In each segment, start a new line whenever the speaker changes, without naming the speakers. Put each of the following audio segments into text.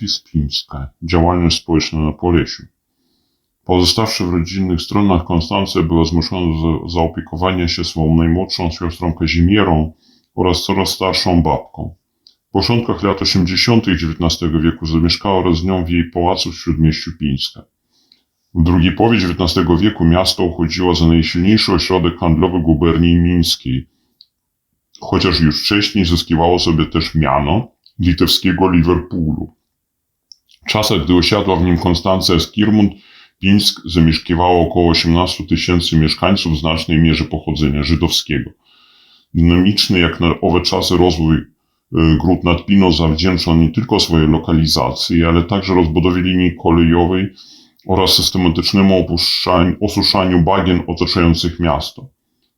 Żywopis Pińska. Działalność społeczna na Polesiu. Pozostawszy w rodzinnych stronach, Konstancja była zmuszona do zaopiekowania się swoją najmłodszą siostrą Kazimierą oraz coraz starszą babką. W początkach lat 80. XIX wieku zamieszkała wraz z nią w jej pałacu w śródmieściu Pińska. W drugiej połowie XIX wieku miasto uchodziło za najsilniejszy ośrodek handlowy guberni mińskiej, chociaż już wcześniej zyskiwało sobie też miano litewskiego Liverpoolu. Czasach, gdy osiadła w nim Konstancja Skirmund, Pińsk zamieszkiwało około 18 tysięcy mieszkańców w znacznej mierze pochodzenia żydowskiego. Dynamiczny jak na owe czasy rozwój y, Gród nad Pino zawdzięcza nie tylko swojej lokalizacji, ale także rozbudowie linii kolejowej oraz systematycznemu osuszaniu bagien otaczających miasto.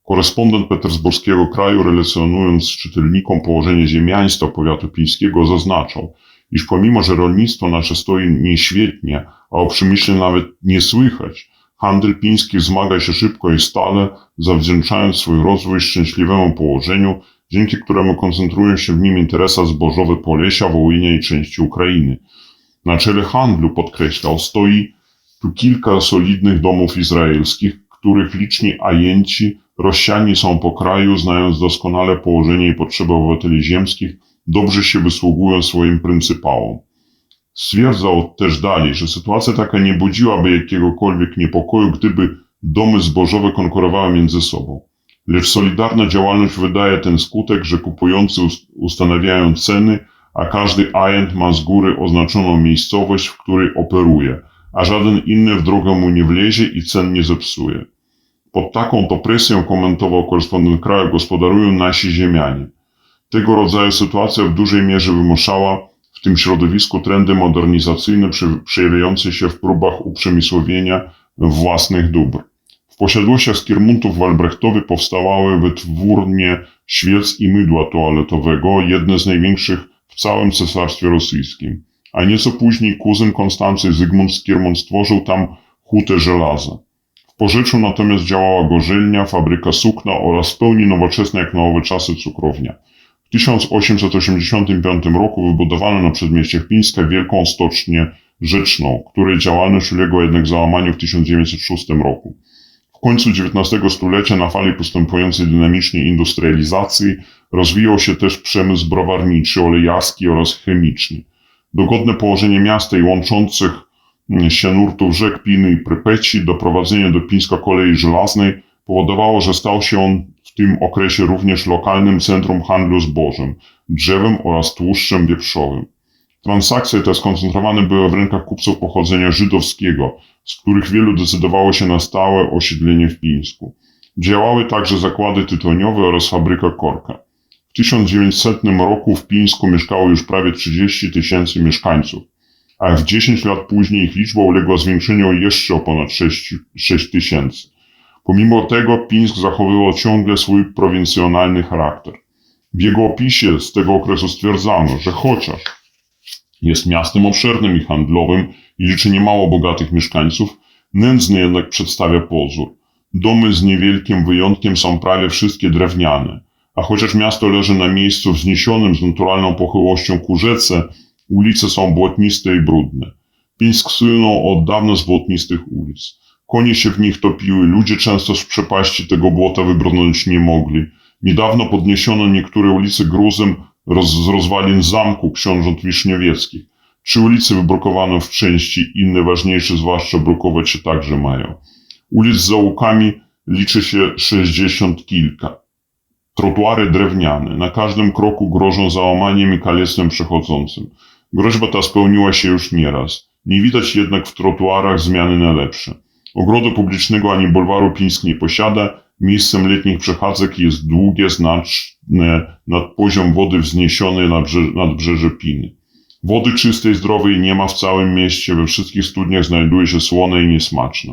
Korespondent Petersburskiego Kraju, relacjonując czytelnikom położenie ziemiaństwa powiatu pińskiego, zaznaczał, iż pomimo, że rolnictwo nasze stoi nieświetnie, a o przemyśle nawet nie słychać, handel piński wzmaga się szybko i stale, zawdzięczając swój rozwój szczęśliwemu położeniu, dzięki któremu koncentrują się w nim interesa zbożowe Polesia, Wołynia i części Ukrainy. Na czele handlu, podkreślał, stoi tu kilka solidnych domów izraelskich, których liczni ajenci rozsiani są po kraju, znając doskonale położenie i potrzeby obywateli ziemskich, dobrze się wysługują swoim pryncypałom. Stwierdzał też dalej, że sytuacja taka nie budziłaby jakiegokolwiek niepokoju, gdyby domy zbożowe konkurowały między sobą. Lecz solidarna działalność wydaje ten skutek, że kupujący ustanawiają ceny, a każdy ajent ma z góry oznaczoną miejscowość, w której operuje, a żaden inny w drogę mu nie wlezie i cen nie zepsuje. Pod taką to presją komentował korespondent kraju gospodarują nasi ziemianie. Tego rodzaju sytuacja w dużej mierze wymuszała w tym środowisku trendy modernizacyjne przejawiające się w próbach uprzemysłowienia własnych dóbr. W posiadłościach skiermuntów Walbrechtowy powstawały wytwórnie świec i mydła toaletowego, jedne z największych w całym Cesarstwie Rosyjskim. A nieco później kuzyn Konstancy Zygmunt Skiermont stworzył tam hutę żelaza. W Porzeczu natomiast działała gorzelnia, fabryka sukna oraz w pełni nowoczesna jak na owe czasy cukrownia. W 1885 roku wybudowano na przedmieściach Pińska wielką stocznię rzeczną, której działalność uległa jednak załamaniu w 1906 roku. W końcu XIX stulecia na fali postępującej dynamicznie industrializacji rozwijał się też przemysł browarniczy, olejarski oraz chemiczny. Dogodne położenie miasta i łączących się nurtów rzek Piny i Prypeci, doprowadzenie do Pińska kolei żelaznej powodowało, że stał się on w tym okresie również lokalnym centrum handlu zbożem, drzewem oraz tłuszczem wieprzowym. Transakcje te skoncentrowane były w rękach kupców pochodzenia żydowskiego, z których wielu decydowało się na stałe osiedlenie w Pińsku. Działały także zakłady tytoniowe oraz fabryka korka. W 1900 roku w Pińsku mieszkało już prawie 30 tysięcy mieszkańców a w 10 lat później ich liczba uległa zwiększeniu jeszcze o ponad 6, 6 tysięcy. Pomimo tego Pińsk zachowywał ciągle swój prowincjonalny charakter. W jego opisie z tego okresu stwierdzano, że chociaż jest miastem obszernym i handlowym i liczy niemało bogatych mieszkańców, nędzny jednak przedstawia pozór. Domy z niewielkim wyjątkiem są prawie wszystkie drewniane, a chociaż miasto leży na miejscu wzniesionym z naturalną pochyłością ku rzece, Ulice są błotniste i brudne. Pińsk słynął od dawna z błotnistych ulic. Konie się w nich topiły, ludzie często z przepaści tego błota wybrnąć nie mogli. Niedawno podniesiono niektóre ulice gruzem roz, z rozwalin zamku książąt wiśniowieckich. Trzy ulice wybrukowano w części, inne ważniejsze, zwłaszcza brukować się także mają. Ulic z zaułkami liczy się sześćdziesiąt kilka. Trotuary drewniane, na każdym kroku grożą załamaniem i kalectwem przechodzącym. Groźba ta spełniła się już nieraz. Nie widać jednak w trotuarach zmiany na lepsze. Ogrodu publicznego ani bulwaru Pińsk nie posiada, miejscem letnich przechadzek jest długie, znaczne nad poziom wody wzniesione nad, brze nad brzeże Piny. Wody czystej, zdrowej nie ma w całym mieście, we wszystkich studniach znajduje się słone i niesmaczne.